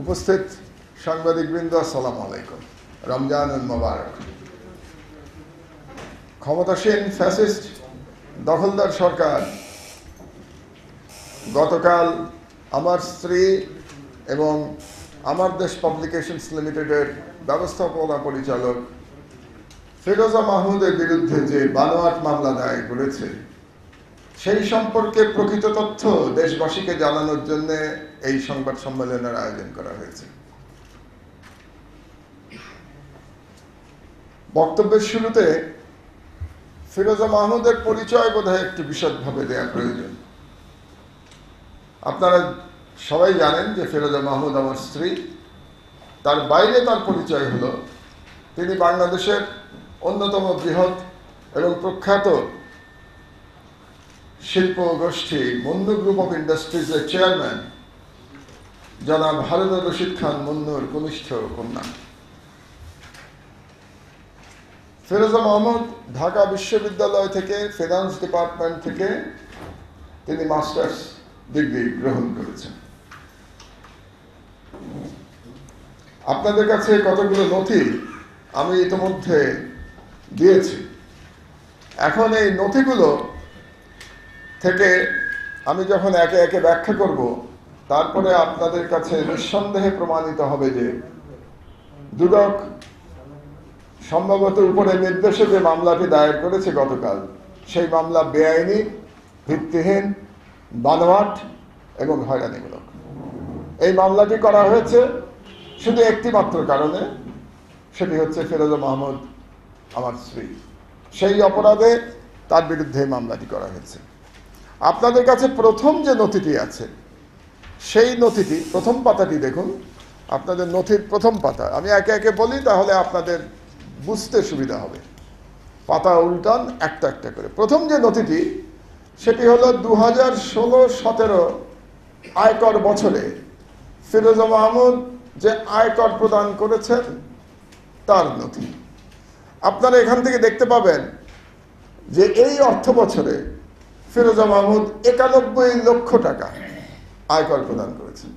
উপস্থিত সাংবাদিকবৃন্দ, আসসালাম আলাইকুম। রমজানুল মোবারক। ক্ষমতাসীন ফ্যাসিস্ট, দখলদার সরকার, গতকাল আমার স্ত্রী এবং আমার দেশ পাবলিকেশনস লিমিটেডের ব্যবস্থাপনা পরিচালক ফিরোজা মাহমুদের বিরুদ্ধে যে বানোয়াট মামলা দায়ের করেছে সেই সম্পর্কে প্রকৃত তথ্য দেশবাসীকে জানানোর জন্য এই সংবাদ সম্মেলনের আয়োজন করা হয়েছে। বক্তব্যের শুরুতে ফিরোজা মাহমুদের পরিচয় বোধহয় একটু বিশদভাবে দেওয়া প্রয়োজন। আপনারা সবাই জানেন যে ফিরোজা মাহমুদ আমার স্ত্রী। তার বাইরে তার পরিচয় হলো। তিনি বাংলাদেশের অন্যতম বৃহৎ এবং প্রখ্যাত শিল্প গোষ্ঠী মুন্নু গ্রুপ অফ ইন্ডাস্ট্রিজের চেয়ারম্যান জনাব হারুনুর রশিদ খান মুন্নুর কনিষ্ঠ কন্যা। ফিরোজা মাহমুদ ঢাকা বিশ্ববিদ্যালয় থেকে ফিনান্স ডিপার্টমেন্ট থেকে তিনি মাস্টার্স ডিগ্রি গ্রহণ করেছেন। আপনাদের কাছে কতগুলো নথি আমি ইতিমধ্যে দিয়েছি। এখন এই নথিগুলো থেকে আমি যখন একে একে ব্যাখ্যা করব, তারপরে আপনাদের কাছে নিঃসন্দেহে প্রমাণিত হবে যে দুদক সম্ভবত উপরে নির্দেশে যে মামলাটি দায়ের করেছে গতকাল, সেই মামলা বেআইনি, ভিত্তিহীন, বানোয়াট এবং হয়রানিমূলক। এই মামলাটি করা হয়েছে শুধু একটি মাত্র কারণে, সেটি হচ্ছে ফিরোজা মাহমুদ, আমার স্ত্রী। সেই অপরাধে তার বিরুদ্ধে মামলাটি করা হয়েছে। আপনাদের কাছে প্রথম যে নথিটি আছে, সেই নথিটি, প্রথম পাতাটি দেখুন, আপনাদের নথির প্রথম পাতা। আমি একে একে বলি, তাহলে আপনাদের বুঝতে সুবিধা হবে। পাতা উল্টান, একটা একটা করে। প্রথম যে নথিটি, সেটি হলো দু হাজার ষোলো সতেরো আয়কর বছরে ফিরোজা মাহমুদ যে আয়কর প্রদান করেছেন, তার নথি। আপনারা এখান থেকে দেখতে পাবেন যে এই অর্থ বছরে ফিরোজা মাহমুদ একানব্বই লক্ষ টাকা আয়কর প্রদান করেছেন।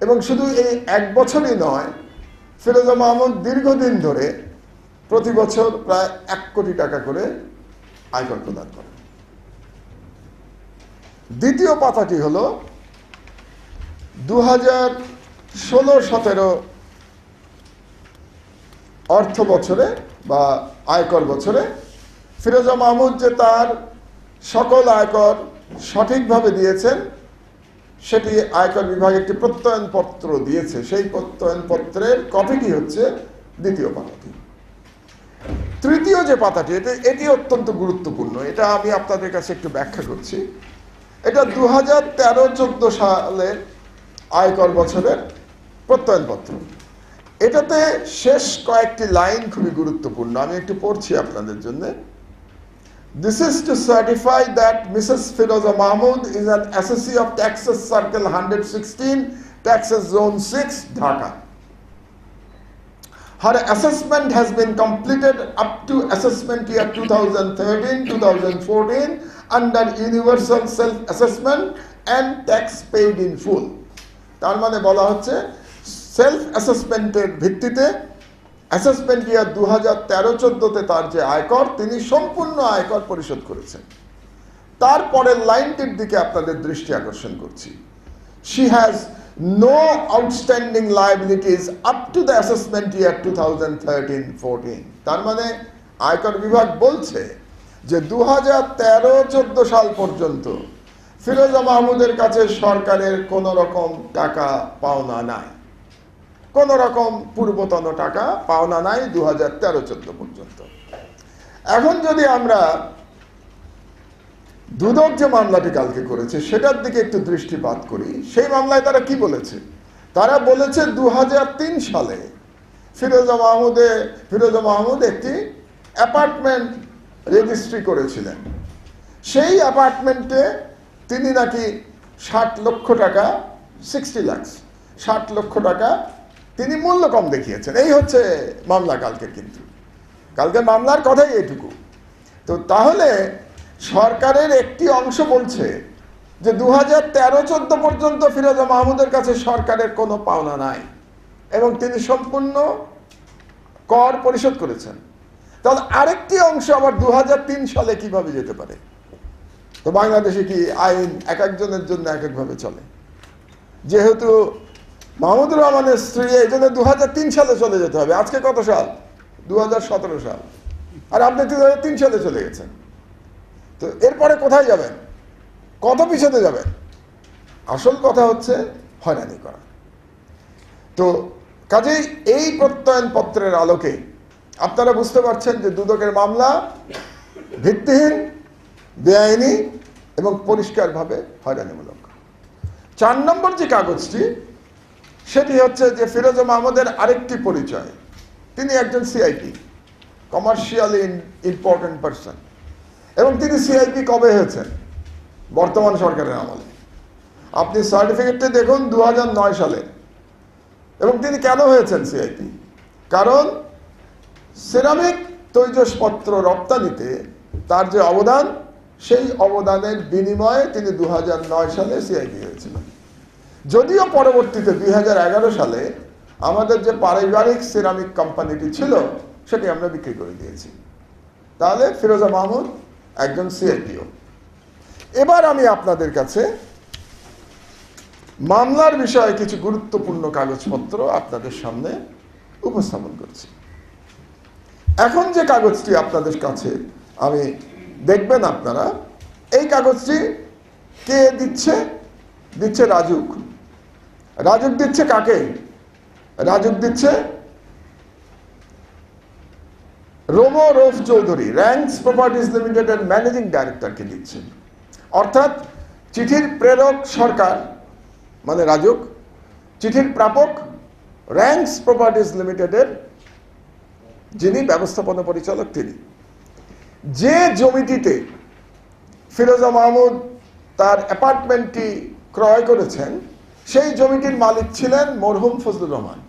এবং শুধু এই এক বছরই নয়, ফিরোজা মাহমুদ দীর্ঘদিন ধরে প্রতি বছর প্রায় এক কোটি টাকা করে আয়কর প্রদান করেন। দ্বিতীয় পাতাটি হল দু হাজার ষোলো সতেরো অর্থ বছরে বা আয়কর বছরে ফিরোজা মাহমুদ যে তার সকল আয়কর সঠিকভাবে দিয়েছেন, সেটি আয়কর বিভাগ একটি প্রত্যয়ন পত্র দিয়েছে। সেই প্রত্যয়ন পত্রের কপিটি হচ্ছে দ্বিতীয় পাতাটি। তৃতীয় যে পাতাটি এটা এটি অত্যন্ত গুরুত্বপূর্ণ। এটা আমি আপনাদের কাছে একটু ব্যাখ্যা করছি। এটা দু হাজার তেরো চোদ্দ সালের আয়কর বছরের প্রত্যয়নপত্র। এটাতে শেষ কয়েকটি লাইন খুবই গুরুত্বপূর্ণ। আমি একটু পড়ছি আপনাদের জন্য। This is to certify that Mrs. Firoza Mahmood is an assessee of Taxes Circle 116, Taxes Zone 6, Dhaka. Her assessment has been completed up to assessment year 2013-2014 under Universal Self-Assessment and Tax Paid in Full. তার মানে বলা হচ্ছে self অ্যাসেসমেন্টের ভিত্তিতে assessment ইয়ার দু হাজার তেরো চোদ্দোতে তার যে আয়কর, তিনি সম্পূর্ণ আয়কর পরিশোধ করেছেন। তারপরের লাইনটির দিকে আপনাদের দৃষ্টি আকর্ষণ করছি। She has no outstanding liabilities up to the assessment year two thousand thirteen fourteen তার মানে আয়কর বিভাগ বলছে যে দু হাজার তেরো চোদ্দ সাল পর্যন্ত ফিরোজা মাহমুদের কাছে সরকারের কোনো রকম টাকা পাওনা নাই। কোন রকম পূর্বতন টাকা পাওনা নাই দু হাজার তেরো চোদ্দ পর্যন্ত। এখন যদি আমরা দুদক যে মামলাটি কালকে করেছে, সেটার দিকে একটু দৃষ্টিপাত করি, সেই মামলায় তারা কি বলেছে? তারা বলেছে দু হাজার তিন সালে ফিরোজা মাহমুদে, ফিরোজা মাহমুদ একটি অ্যাপার্টমেন্ট রেজিস্ট্রি করেছিলেন। সেই অ্যাপার্টমেন্টে তিনি নাকি ষাট লক্ষ টাকা, সিক্সটি লাক্স ষাট লক্ষ টাকা তিনি মূল্য কম দেখিয়েছেন। এই হচ্ছে মামলা কালকে কিন্তু। কালকে মামলার কথাই এটুকু তো তাহলে সরকারের একটি অংশ বলছে যে দু হাজার তেরো চোদ্দ পর্যন্ত ফিরোজা মাহমুদের কাছে সরকারের কোনো পাওনা নাই এবং তিনি সম্পূর্ণ কর পরিশোধ করেছেন। তাহলে আরেকটি অংশ আবার দু হাজার তিন সালে কীভাবে যেতে পারে? তো বাংলাদেশে কি আইন এক একজনের জন্য এক একভাবে চলে? যেহেতু মাহমুদুর রহমানের স্ত্রী, এই জন্য দু হাজার তিন সালে চলে যেতে হবে। আজকে কত সাল? দু হাজার সতেরো সাল। আর আপনি দু সালে চলে গেছেন। তো এরপরে কোথায় যাবেন? কত পিছনে যাবেন? আসল কথা হচ্ছে হয়রানি করা। তো কাজেই এই প্রত্যয়ন পত্রের আলোকে আপনারা বুঝতে পারছেন যে দুদকের মামলা ভিত্তিহীন, বেআইনি এবং পরিষ্কারভাবে হয়রানিমূলক। চার নম্বর যে কাগজটি সেটি হচ্ছে যে ফিরোজ মাহমুদের আরেকটি পরিচয়। তিনি একজন সিআইপি কমার্শিয়ালি ইম্পর্টেন্ট পারসন এবং তিনি সিআইপি কবে হয়েছেন? বর্তমান সরকারের আমলে। আপনি সার্টিফিকেটটি দেখুন দু হাজার নয় সালে। এবং তিনি কেন হয়েছেন সিআইপি কারণ সিরামিক তৈজসপত্র রপ্তানিতে তার যে অবদান, সেই অবদানের বিনিময়ে তিনি দু হাজার নয় সালে সিআইপি হয়েছিলেন। যদিও পরবর্তীতে দুই হাজার এগারো সালে আমাদের যে পারিবারিক সিরামিক কোম্পানিটি ছিল, সেটি আমরা বিক্রি করে দিয়েছি। তাহলে ফিরোজা মাহমুদ একজন সিআইপিও এবার আমি আপনাদের কাছে মামলার বিষয়ে কিছু গুরুত্বপূর্ণ কাগজপত্র আপনাদের সামনে উপস্থাপন করছি। এখন যে কাগজটি আপনাদের কাছে আমি দেখবেন আপনারা, এই কাগজটি কে দিচ্ছে? দিচ্ছে রাজুক রাজুক দিচ্ছে কাকে? রাজুক দিচ্ছে রোমো রোফ চৌধুরী, র্যাঙ্কস প্রপার্টিজ লিমিটেডের ম্যানেজিং ডাইরেক্টরকে দিচ্ছে অর্থাৎ চিঠির প্রেরক সরকার মানে রাজুক, চিঠির প্রাপক র্যাঙ্কস প্রপার্টিজ লিমিটেডের যিনি ব্যবস্থাপনা পরিচালক তিনি। যে জমিটিতে ফিরোজা মাহমুদ তার অ্যাপার্টমেন্টটি ক্রয় করেছেন সেই জমিটির মালিক ছিলেন মরহুম ফজলুর রহমান।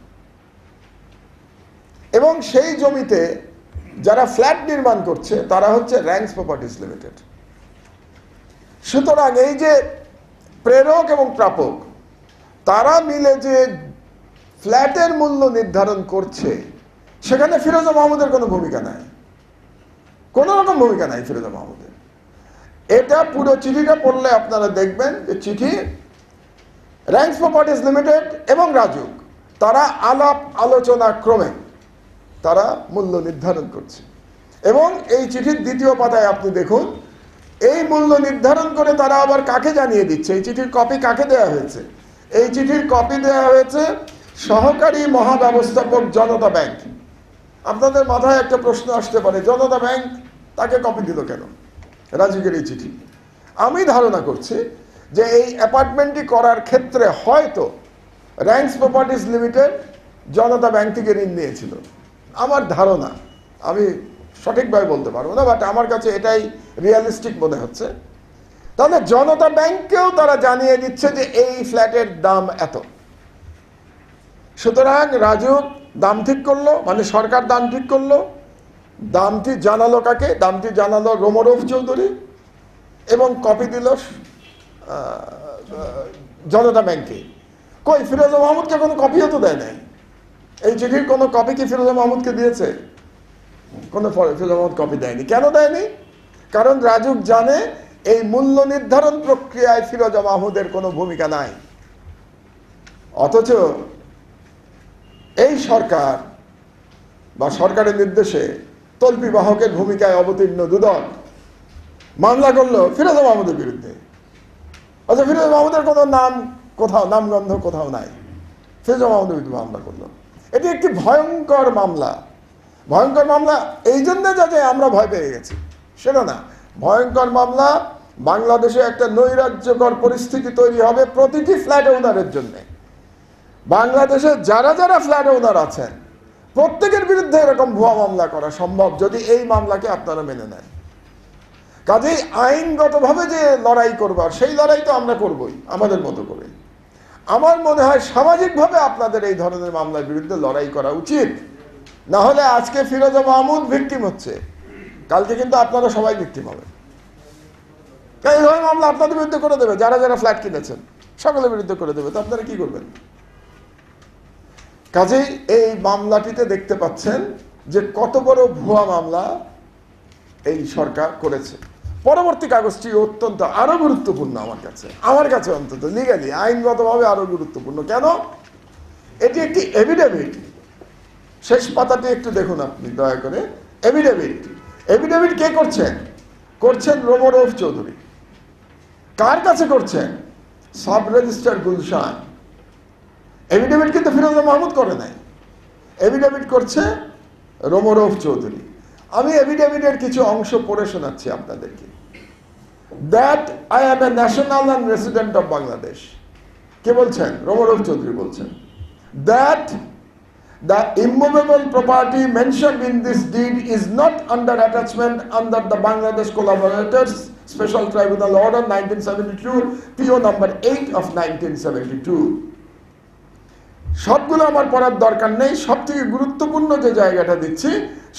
এবং সেই জমিতে যারা ফ্ল্যাট নির্মাণ করছে, তারা হচ্ছে র্যাঙ্কস প্রপার্টিস লিমিটেড সুতরাং এই যে প্রেরক এবং প্রাপক, তারা মিলে যে ফ্ল্যাটের মূল্য নির্ধারণ করছে, সেখানে ফিরোজা মাহমুদের কোনো ভূমিকা নাই। কোনো রকম ভূমিকা নাই ফিরোজা মাহমুদের। এটা পুরো চিঠিটা পড়লে আপনারা দেখবেন যে চিঠি র্যাঙ্কস প্রপার্টিজ লিমিটেড এবং রাজুক, তারা আলাপ আলোচনা ক্রমে তারা মূল্য নির্ধারণ করছে। এবং এই চিঠির দ্বিতীয় পাতায় আপনি দেখুন, এই মূল্য নির্ধারণ করে তারা আবার কাকে জানিয়ে দিচ্ছে? এই চিঠির কপি কাকে দেওয়া হয়েছে? এই চিঠির কপি দেওয়া হয়েছে সহকারী মহাব্যবস্থাপক জনতা ব্যাংক। আপনাদের মাথায় একটা প্রশ্ন আসতে পারে, জনতা ব্যাংক তাকে কপি দিল কেন? রাজুকের এই চিঠি। আমি ধারণা করছি যে এই অ্যাপার্টমেন্টটি করার ক্ষেত্রে হয়তো Ranks properties limited Janata bank থেকে ঋণ নিয়েছিল। আমার ধারণা, আমি সঠিকভাবে বলতে পারব না বাট আমার কাছে এটাই রিয়ালিস্টিক মনে হচ্ছে। তাহলে জনতা ব্যাংককেও তারা জানিয়ে দিচ্ছে যে এই ফ্ল্যাটের দাম এত। সুতরাং রাজু, দাম ঠিক করল? মানে সরকার দাম ঠিক করল? দামটি জানালো কাকে? দামটি জানালো রোমরফ চৌধুরী এবং কপি দিল জনতা ব্যাংকে। কই, ফিরোজা মাহমুদকে কোনো কপিও তো দেয় নাই? এই চিঠির কোনো কপি কি ফিরোজা মাহমুদকে দিয়েছে? কোনো ফিরোজা মাহমুদ কপি দেয়নি। কেন দেয়নি? কারণ রাজুক জানে এই মূল্য নির্ধারণ প্রক্রিয়ায় ফিরোজা মাহমুদের কোনো ভূমিকা নাই। অথচ এই সরকার বা সরকারের নির্দেশে তল্পি বাহকের ভূমিকায় অবতীর্ণ দুদক মামলা করল ফিরোজা মাহমুদের বিরুদ্ধে। অথচ ফিরোজা মাহমুদের কোনো নাম কোথাও নামগন্ধ কোথাও নাই। ফিরোজা মাহমুদের বিরুদ্ধে মামলা করল। এটি একটি ভয়ঙ্কর মামলা। ভয়ঙ্কর মামলা এই জন্য যাতে আমরা ভয় পেয়ে গেছি। সেটা না, ভয়ঙ্কর মামলা, বাংলাদেশে একটা নৈরাজ্যকর পরিস্থিতি তৈরি হবে প্রতিটি ফ্ল্যাট ওনারের জন্যে। বাংলাদেশে যারা যারা ফ্ল্যাট ওনার আছেন, প্রত্যেকের বিরুদ্ধে এরকম ভুয়া মামলা করা সম্ভব যদি এই মামলাকে আপনারা মেনে নেন। কাজেই আইনগতভাবে যে লড়াই করবার সেই লড়াই তো আমরা করবই, আমাদের মতো করে। আমার মনে হয় সামাজিকভাবে আপনাদের এই ধরনের মামলার বিরুদ্ধে লড়াই করা উচিত। না হলে আজকে ফিরোজা মাহমুদ ভিকটিম হচ্ছে। কালকে কিন্তু আপনারা সবাই ভিকটিম হবেন। এইভাবে মামলা আপনাদের বিরুদ্ধে করে দেবে, যারা যারা ফ্ল্যাট কিনেছেন, সকলের বিরুদ্ধে করে দেবে, তো আপনারা কি করবেন? কাজেই এই মামলাটিতে দেখতে পাচ্ছেন যে কত বড় ভুয়া মামলা এই সরকার করেছে। পরবর্তী কাগজটি অত্যন্ত আরও গুরুত্বপূর্ণ আমার কাছে। আমার কাছে অন্তত লিগালি আইনগতভাবে আরও গুরুত্বপূর্ণ। কেন? এটি একটি এভিডেভিট শেষ পাতাটি একটু দেখুন আপনি, দয়া করে। এভিডেভিট এভিডেভিট কে করছেন? করছেন রোমরফ চৌধুরী। কার কাছে করছেন? Sub registrar Gulshan. এভিডেভিট কিন্তু ফিরোজা মাহমুদ করে নাই। এভিডেভিট করছে রোমরফ চৌধুরী। আমি এভিডেভিডের কিছু অংশ পড়ে শোনাচ্ছি আপনাদেরকে। That I am a national and resident of Bangladesh কে বলছেন? রবরব চৌধুরী বলছেন। That the immovable property mention in this deed is not under attachment under the Bangladesh collaborators special tribunal order nineteen seventy two PO number eight of nineteen seventy two সবগুলো আমার পড়ার দরকার নেই। সব থেকে গুরুত্বপূর্ণ যে জায়গাটা দিচ্ছি,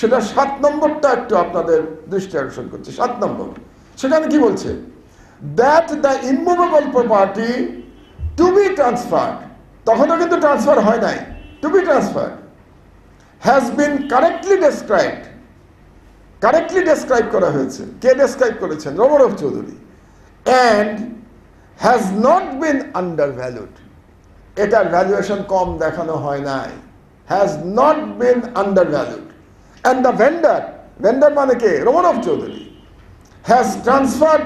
সেটা সাত নম্বরটা একটু আপনাদের দৃষ্টি আকর্ষণ করছে। সাত নম্বর। সেখানে কি বলছে? That the immovable property to be transferred তখনও কিন্তু ট্রান্সফার হয় নাই। To be transferred has been correctly described correctly describe করা হয়েছে। কে ডেসক্রাইব করেছেন? রমরফ Chowdhury. And has not been under valued এটার ভ্যালুয়েশন কম দেখানো হয় নাই। Has not been under valued and the vendor vendor মানে কে? রমনব Chowdhury has transfer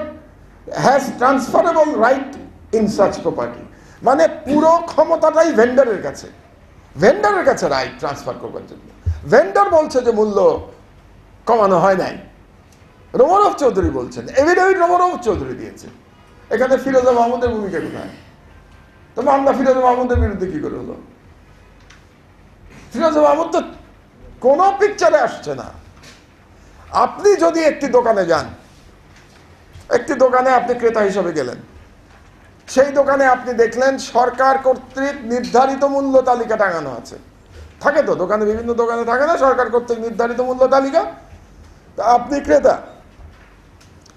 has transferable right in such property মানে পুরো ক্ষমতাটাই ভেন্ডারের কাছে। ভেন্ডারের কাছে রাইট ট্রান্সফার করবার জন্য। ভেন্ডার বলছে যে মূল্য কমানো হয় নাই। রমনব চৌধুরী বলছেন। এভিডেভিট রমনব চৌধুরী দিয়েছে। এখানে ফিরোজা মাহমুদের ভূমিকা কোথায়? তো মামলা ফিরোজ মাহমুদের বিরুদ্ধে কি করে হলো? ফিরোজ মাহমুদ তো কোনো পিকচারে আসছে না। আপনি যদি একটি দোকানে যান, একটি দোকানে আপনি ক্রেতা হিসাবে গেলেন। সেই দোকানে আপনি দেখলেন সরকার কর্তৃক নির্ধারিত মূল্য তালিকা টাঙানো আছে। থাকে তো, দোকানে বিভিন্ন দোকানে থাকে না সরকার কর্তৃক নির্ধারিত মূল্য তালিকা? তা আপনি ক্রেতা,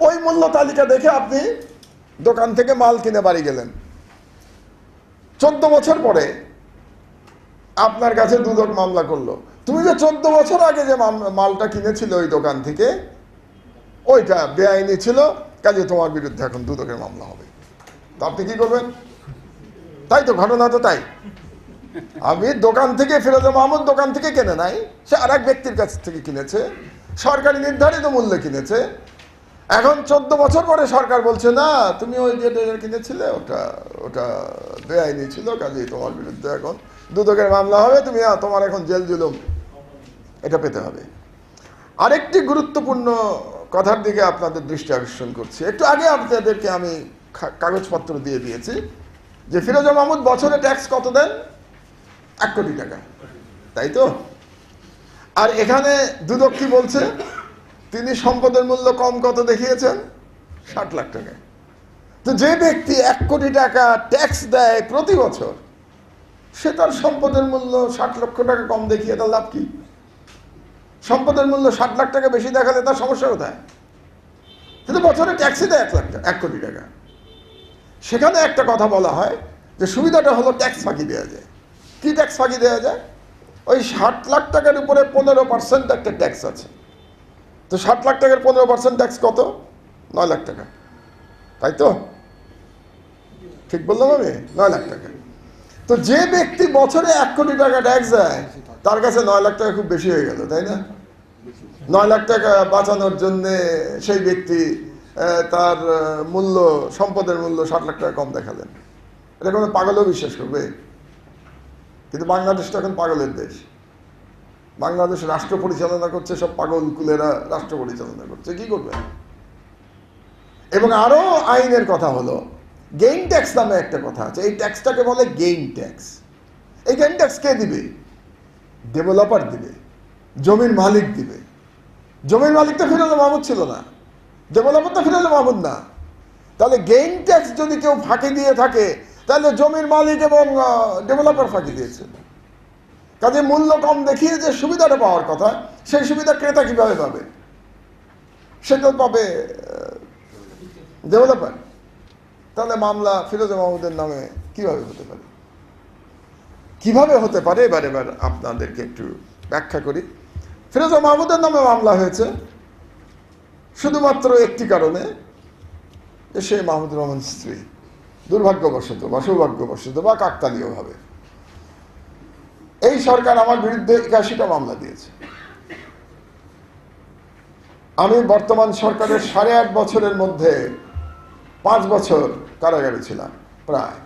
ওই মূল্য তালিকা দেখে আপনি দোকান থেকে মাল কিনে বাড়ি গেলেন। চোদ্দ বছর পরে আপনার কাছে দুদক মামলা করল। তুমি যে চোদ্দ বছর আগে যে মালটা কিনেছিলে ওই দোকান থেকে, ওইটা বেআইনি ছিল, কাজে তোমার বিরুদ্ধে এখন দুদকের মামলা হবে। তো আপনি কি করবেন? তাই তো ঘটনা তো তাই। আমি দোকান থেকে ফিরোজা মাহমুদ দোকান থেকে কেনে নাই, সে আর ব্যক্তির কাছ থেকে কিনেছে, সরকারি নির্ধারিত মূল্যে কিনেছে এখন চোদ্দ বছর পরে সরকার বলছে, না, তুমি ওই যে ডেজার কিনেছিলে, ওটা ওটা বেআইনি ছিল কাজেই তোমার বিরুদ্ধে এখন দুদকের মামলা হবে, তুমি তোমার এখন জেল জুলুম। এটা পেতে হবে। আরেকটি গুরুত্বপূর্ণ কথার দিকে আপনাদের দৃষ্টি আকর্ষণ করছি। একটু আগে আপনাদেরকে আমি কাগজপত্র দিয়ে দিয়েছি যে ফিরোজা মাহমুদ বছরে ট্যাক্স কত দেন? এক কোটি টাকা। তাই তো? আর এখানে দুদক কি বলছে? তিনি সম্পদের মূল্য কম কত দেখিয়েছেন? ষাট লাখ টাকা। তো যে ব্যক্তি এক কোটি টাকা ট্যাক্স দেয় প্রতি বছর, সে তার সম্পদের মূল্য ষাট লক্ষ টাকা কম দেখিয়ে তার লাভ কি? সম্পদের মূল্য ষাট লাখ টাকা বেশি দেখালে তার সমস্যা কোথায়? কিন্তু বছরে ট্যাক্সই দেয় এক লাখ টাকা, এক কোটি টাকা। সেখানে একটা কথা বলা হয় যে সুবিধাটা হলো ট্যাক্স ফাঁকি দেওয়া যায়। কি ট্যাক্স ফাঁকি দেওয়া যায়? ওই ষাট লাখ টাকার উপরে পনেরো পার্সেন্ট একটা ট্যাক্স আছে। তো ষাট লাখ টাকার পনেরো পার্সেন্ট ট্যাক্স কত? নয় লাখ টাকা। তাই তো? ঠিক বললাম আমি? নয় লাখ টাকা। তো যে ব্যক্তি বছরে এক কোটি টাকা ট্যাক্স দেয়, তার কাছে নয় লাখ টাকা খুব বেশি হয়ে গেল, তাই না? নয় লাখ টাকা বাঁচানোর জন্য সেই ব্যক্তি তার মূল্য, সম্পদের মূল্য ষাট লাখ টাকা কম দেখালেন। এটা কোনো পাগলও বিশ্বাস করবে? কিন্তু বাংলাদেশ তো এখন পাগলের দেশ। বাংলাদেশ রাষ্ট্র পরিচালনা করছে, সব পাগল কুলেরা রাষ্ট্র পরিচালনা করছে, কি করবে? এবং আরও আইনের কথা হলো গেইন ট্যাক্স নামে একটা কথা আছে, এই ট্যাক্সটাকে বলে গেইন ট্যাক্স এই গেইন ট্যাক্স কে দিবে? ডেভেলপার দিবে, জমির মালিক দিবে। জমির মালিক তো ফিরোজ মাহমুদ ছিল না ডেভেলপার তো ফিরোজ মাহমুদ না। তাহলে গেইন ট্যাক্স যদি কেউ ফাঁকি দিয়ে থাকে, তাহলে জমির মালিক এবং ডেভেলপার ফাঁকি দিয়েছে। কাজে মূল্য কম দেখিয়ে যে সুবিধাটা পাওয়ার কথা, সেই সুবিধা ক্রেতা কীভাবে পাবে? সে তো পাবে ডেভেলপার তাহলে মামলা ফিরোজা মাহমুদের নামে কীভাবে হতে পারে? কীভাবে হতে পারে? এবার এবার আপনাদেরকে একটু ব্যাখ্যা করি। ফিরোজা মাহমুদের নামে মামলা হয়েছে। শুধুমাত্র একটি কারণে যে সে মাহমুদুর রহমান স্ত্রী। দুর্ভাগ্যবশত বা সৌভাগ্যবশত বা কাকতালীয়ভাবে। এই সরকার আমার বিরুদ্ধে একাশিটা মামলা দিয়েছে। আমি বর্তমান সরকারের সাড়ে আট বছরের মধ্যে পাঁচ বছর কারাগারে ছিলাম, প্রায়।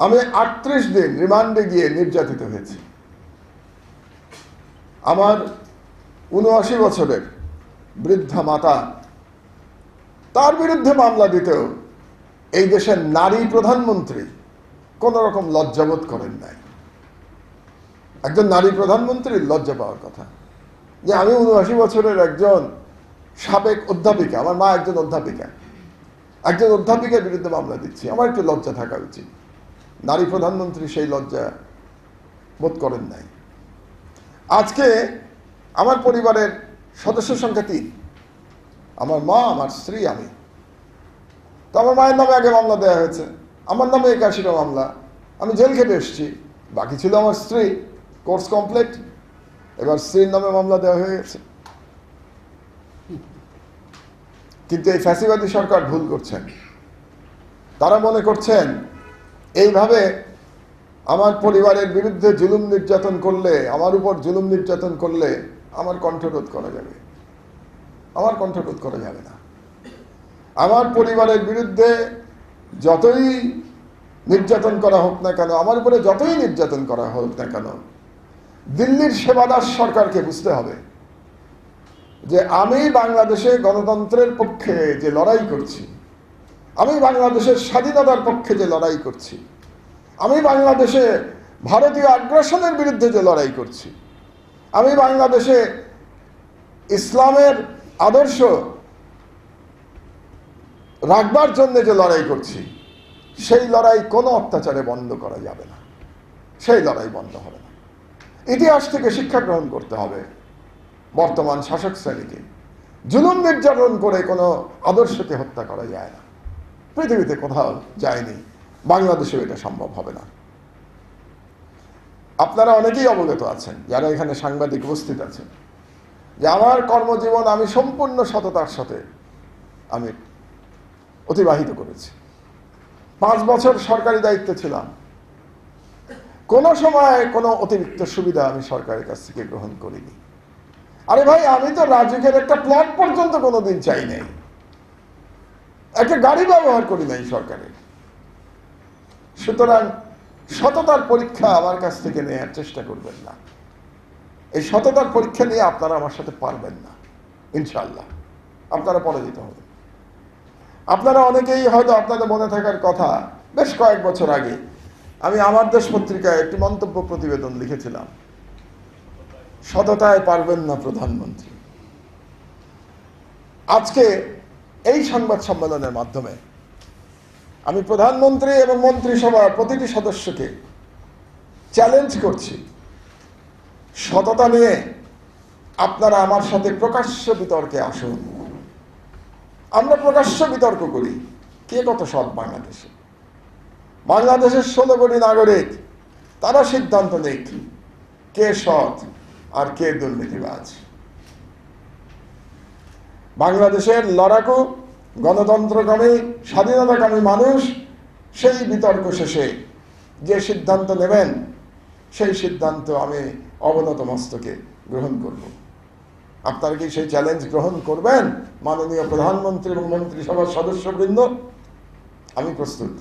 আমি আটত্রিশ দিন রিমান্ডে গিয়ে নির্যাতিত হয়েছি। আমার উনআশি বছরের বৃদ্ধা মাতা তার বিরুদ্ধে মামলা দিতেও এই দেশের নারী প্রধানমন্ত্রী কোন রকম লজ্জাবোধ করেন নাই। একজন নারী প্রধানমন্ত্রীর লজ্জা পাওয়ার কথা। যে আমি উনআশি বছরের একজন সাবেক অধ্যাপিকা, আমার মা একজন অধ্যাপিকা। একজন অধ্যাপিকার বিরুদ্ধে মামলা দিচ্ছি, আমার একটু লজ্জা থাকা উচিত। নারী প্রধানমন্ত্রী সেই লজ্জা বোধ করেন নাই। আজকে আমার পরিবারের সদস্য সংখ্যা তিন। আমার মা, আমার স্ত্রী, আমি। তো আমার মায়ের নামে আগে মামলা দেওয়া হয়েছে। আমার নামে একাশিটা মামলা। আমি জেল খেটে এসেছি। বাকি ছিল আমার স্ত্রী। কোর্স কমপ্লিট, এবার স্ত্রীর নামে মামলা দেওয়া হয়ে গেছে। কিন্তু এই ফ্যাসিবাদী সরকার ভুল করছেন। তারা মনে করছেন, এইভাবে আমার পরিবারের বিরুদ্ধে জুলুম নির্যাতন করলে, আমার উপর জুলুম নির্যাতন করলে আমার কণ্ঠরোধ করা যাবে। আমার কণ্ঠরোধ করা যাবে না। আমার পরিবারের বিরুদ্ধে যতই নির্যাতন করা হোক না কেন, আমার উপরে যতই নির্যাতন করা হোক না কেন দিল্লির সেবাদাস সরকারকে বুঝতে হবে যে আমি বাংলাদেশে গণতন্ত্রের পক্ষে যে লড়াই করছি, আমি বাংলাদেশের স্বাধীনতার পক্ষে যে লড়াই করছি, আমি বাংলাদেশে ভারতীয় আগ্রাসনের বিরুদ্ধে যে লড়াই করছি, আমি বাংলাদেশে ইসলামের আদর্শ রাখবার জন্য যে লড়াই করছি, সেই লড়াই কোনো অত্যাচারে বন্ধ করা যাবে না। সেই লড়াই বন্ধ হবে না। ইতিহাস থেকে শিক্ষা গ্রহণ করতে হবে। বর্তমান শাসক শ্রেণীকে। জুলুম নির্যাতন করে কোনো আদর্শকে হত্যা করা যায় না। পৃথিবীতে কোথাও যায়নি। বাংলাদেশেও এটা সম্ভব হবে না। আপনারা অনেকেই অবগত আছেন, যারা এখানে সাংবাদিক উপস্থিত আছেন, যে আমার কর্মজীবন আমি সম্পূর্ণ সততার সাথে আমি অতিবাহিত করেছি। পাঁচ বছর সরকারি দায়িত্বে ছিলাম। কোনো সময় কোনো অতিরিক্ত সুবিধা আমি সরকারের কাছ থেকে গ্রহণ করিনি। আরে ভাই, আমি তো রাজুকের একটা প্লট পর্যন্ত কোনোদিন চাই নাই। একটা গাড়ি ব্যবহার করি নাই সরকারের। সুতরাং সততার পরীক্ষা আমার কাছ থেকে নেওয়ার চেষ্টা করবেন না। এই সততার পরীক্ষা নিয়ে আপনারা আমার সাথে পারবেন না ইনশাল্লাহ আপনারা পরাজিত হবেন আপনারা অনেকেই হয়তো আপনাদের মনে থাকার কথা, বেশ কয়েক বছর আগে আমি আমার দেশ পত্রিকায় একটি মন্তব্য প্রতিবেদন লিখেছিলাম। সততায় পারবেন না প্রধানমন্ত্রী। আজকে এই সংবাদ সম্মেলনের মাধ্যমে আমি প্রধানমন্ত্রী এবং মন্ত্রিসভার প্রতিটি সদস্যকে চ্যালেঞ্জ করছি। সততা নিয়ে আপনারা আমার সাথে প্রকাশ্য বিতর্কে আসুন। আমরা প্রকাশ্য বিতর্ক করি। কে কত সৎ বাংলাদেশে? বাংলাদেশের ষোলো কোটি নাগরিক, তারা সিদ্ধান্ত নেই কে সৎ আর কে দুর্নীতিবাজ। বাংলাদেশের লড়াকু, গণতন্ত্রকামী, স্বাধীনতাকামী মানুষ সেই বিতর্ক শেষে যে সিদ্ধান্ত নেবেন, সেই সিদ্ধান্ত আমি অবনত মস্তকে গ্রহণ করব। আপনারা কি সেই চ্যালেঞ্জ গ্রহণ করবেন? মাননীয় প্রধানমন্ত্রী এবং মন্ত্রিসভার সদস্যবৃন্দ, আমি প্রস্তুত।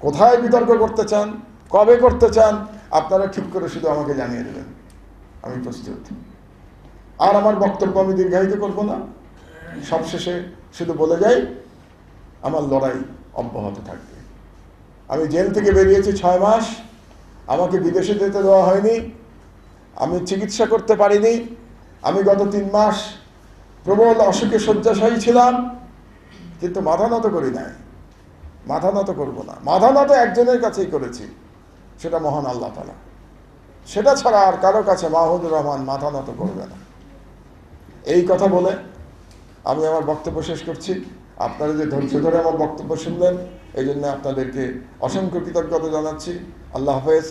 কোথায় বিতর্ক করতে চান, কবে করতে চান, আপনারা ঠিক করে শুধু আমাকে জানিয়ে দেবেন। আমি প্রস্তুত। আর আমার বক্তব্য আমি দীর্ঘায়িত করব না। সবশেষে শুধু বলে যাই, আমার লড়াই অব্যাহত থাকবে। আমি জেল থেকে বেরিয়েছি ছয় মাস। আমাকে বিদেশে যেতে দেওয়া হয়নি। আমি চিকিৎসা করতে পারিনি। আমি গত তিন মাস প্রবল অসুখে শয্যাশায়ী ছিলাম, কিন্তু মাথা নত করি নাই। মাথা নত করব না। মাথা নত একজনের কাছেই করেছি, সেটা মহান আল্লাহ তালা সেটা ছাড়া আর কারও কাছে মাহমুদুর রহমান মাথা নত করবে না। এই কথা বলে আমি আমার বক্তব্য শেষ করছি। আপনারা যে ধৈর্য ধরে আমার বক্তব্য শুনলেন এই জন্য আপনাদেরকে অসংখ্য কৃতজ্ঞতা জানাচ্ছি। আল্লাহ হাফেজ।